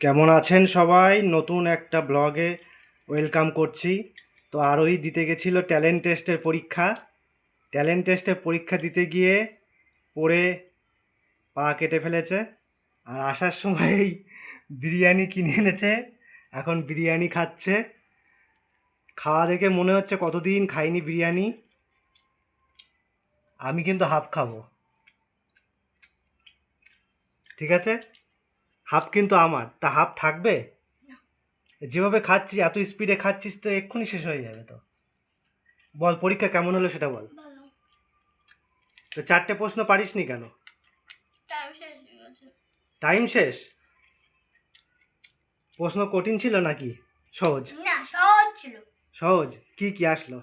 কেমন আছেন সবাই? নতুন একটা ব্লগে ওয়েলকাম করছি। তো আরোই দিতে গেছিল ট্যালেন্ট টেস্টের পরীক্ষা। ট্যালেন্ট টেস্টের পরীক্ষা দিতে গিয়ে পড়ে পা কেটে ফেলেছে। আর আসার সময়ই বিরিয়ানি কিনে এনেছে। এখন বিরিয়ানি খাচ্ছে। খাওয়া দেখে মনে হচ্ছে কতদিন খাইনি বিরিয়ানি। আমি কিন্তু হাফ খাব। ঠিক আছে? হাফ কিন্তু আমার তা হাফ থাকবে? যেভাবে খাচ্ছিস এত স্পিডে খাচ্ছিস তো এক্ষুনি শেষ হয়ে যাবে তো। বল পরীক্ষা কেমন হলো সেটা বল। তো চারটে প্রশ্ন পারিস নি কেন? টাইম শেষ প্রশ্ন কঠিন ছিল নাকি? সহজ? না সহজ ছিল। সহজ? কি কি আসলো?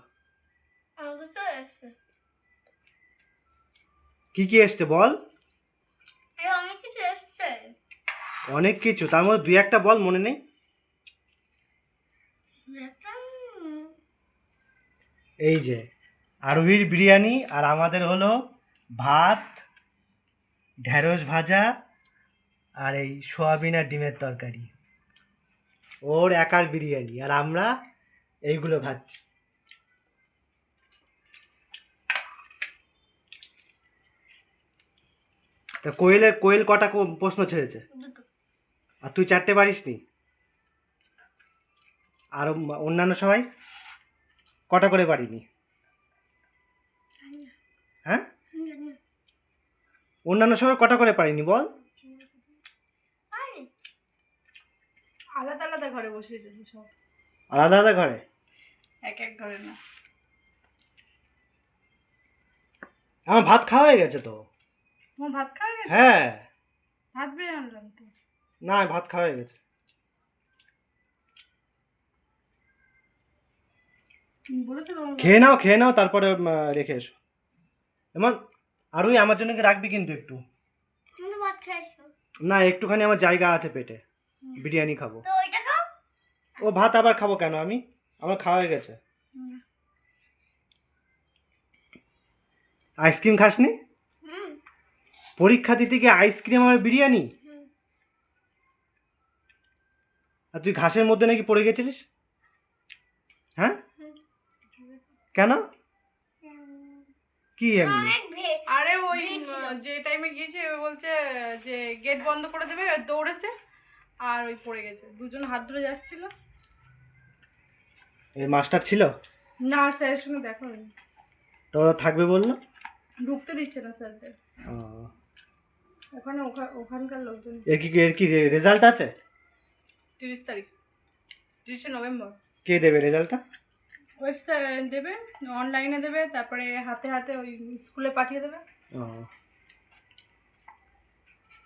কি কি এসছে বল এই অনেক কিছু এসছে অনেক কিছু, তার মধ্যে দুই একটা বল মনে নেই? এই যে, আরবির বিরিয়ানি আর আমাদের হলো ভাত, ঢেঁড়স ভাজা আর এই সোয়াবিন আর ডিমের তরকারি। ওর একার বিরিয়ানি, আর আমরা এইগুলো খাচ্ছি। তা কোয়েলের কোয়েল কটা প্রশ্ন ছেড়েছে? আর তুই চারটে পারিসনি আর অন্যান্য সবাই? কটা করে পারিনি হ্যাঁ? অন্যান্য সবাই কটা করে পারিনি বল? আলাদা আলাদা ঘরে বসে সব। আলাদা আলাদা ঘরে? এক এক ঘরে না। আমার ভাত খাওয়া হয়ে গেছে তো। ভাত খাওয়া গেছে? হ্যাঁ। ভাত বেড়ে আনলাম তো। না ভাত খাওয়া হয়ে গেছে। খেয়ে নাও খেয়ে নাও তারপরে রেখে এসো। এমন আর ওই আমার জন্য কি রাখবি কিন্তু একটু? না একটুখানি আমার জায়গা আছে পেটে। বিরিয়ানি খাব। তো ওইটা খাও? ও ভাত আবার খাব কেন আমি? আমার খাওয়া হয়ে গেছে। আইসক্রিম খাসনি? পরীক্ষা দিতে গিয়ে আইসক্রিম আর বিরিয়ানি? আর তুই ঘাসের মধ্যে নাকি পড়ে গেছিলিস? হ্যাঁ? কেন? কি এমনি? আরে ওই যে টাইমে গিয়েছে বলছে যে গেট বন্ধ করে দেবে দৌড়েছে আর ওই পড়ে গেছে। দুজন হাত ধরে যাচ্ছিল। এই মাস্টার ছিল? না স্যারের সঙ্গে দেখা হয়নি। তো ওরা থাকবে বলল? ঢুকতে দিচ্ছে না স্যারদের। ও, ওখানে ওখা- ওখানকার লোকজন। এর কি এর কি রেজাল্ট আছে? তিরিশ তারিখ তিরিশে নভেম্বর। কে দেবে রেজাল্টটা? ওয়েবসাইট দেবে অনলাইনে দেবে তারপরে হাতে হাতে ওই স্কুলে পাঠিয়ে দেবে। ও।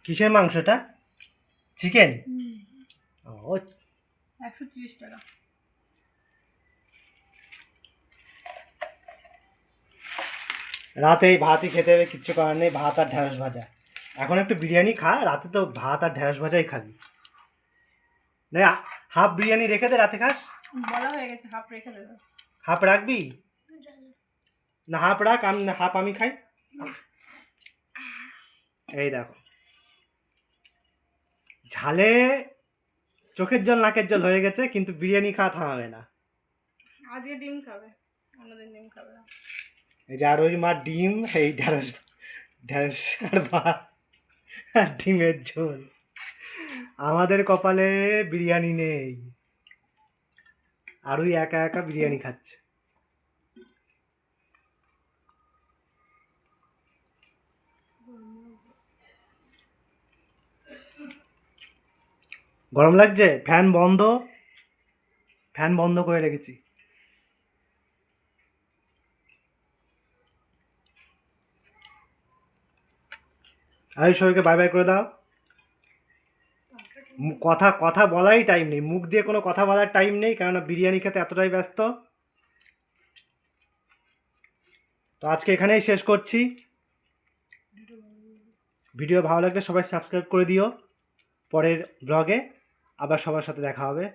কিসের মাংসটা? চিকেন? ও একশো তিরিশ টাকা। রাতে ভাতই খেতে হবে কিচ্ছু করার নেই ভাত আর ঢ্যাঁড়স ভাজা। এখন একটু বিরিয়ানি খা রাতে তো ভাত আর ঢ্যাঁড়স ভাজাই খাবি। না হাফ বিরিয়ানি রেখে দে রাতে খাস। বলা হয়ে গেছে হাফ রেখে দেবে হাফ রাখবি? না হাফ রাখ আমি হাফ আমি খাই। এই দেখো। ঝালে চোখের জল নাকের জল হয়ে গেছে কিন্তু বিরিয়ানি খাওয়া থামাবে না। আজকে ডিম খাবে অন্যদিন ডিম খাবে না। এই যে আর ওই মা ডিম এই ঢ্যাঁড়স ঢ্যাঁড়স আর ডিমের ঝোল। আমাদের কপালে বিরিয়ানি নেই। আর ওই একা একা বিরিয়ানি খাচ্ছে। গরম লাগছে? ফ্যান বন্ধ? ফ্যান বন্ধ করে রেখেছি। আর সবাইকে বাই বাই করে দাও। কথা কথা বলারই টাইম নেই। মুখ দিয়ে কোনো কথা বলার টাইম নেই, কেননা বিরিয়ানি খেতে এতটাই ব্যস্ত। তো আজকে এখানেই শেষ করছি। ভিডিও ভালো লাগলে সবাই সাবস্ক্রাইব করে দিও। পরের ব্লগে আবার সবার সাথে দেখা হবে।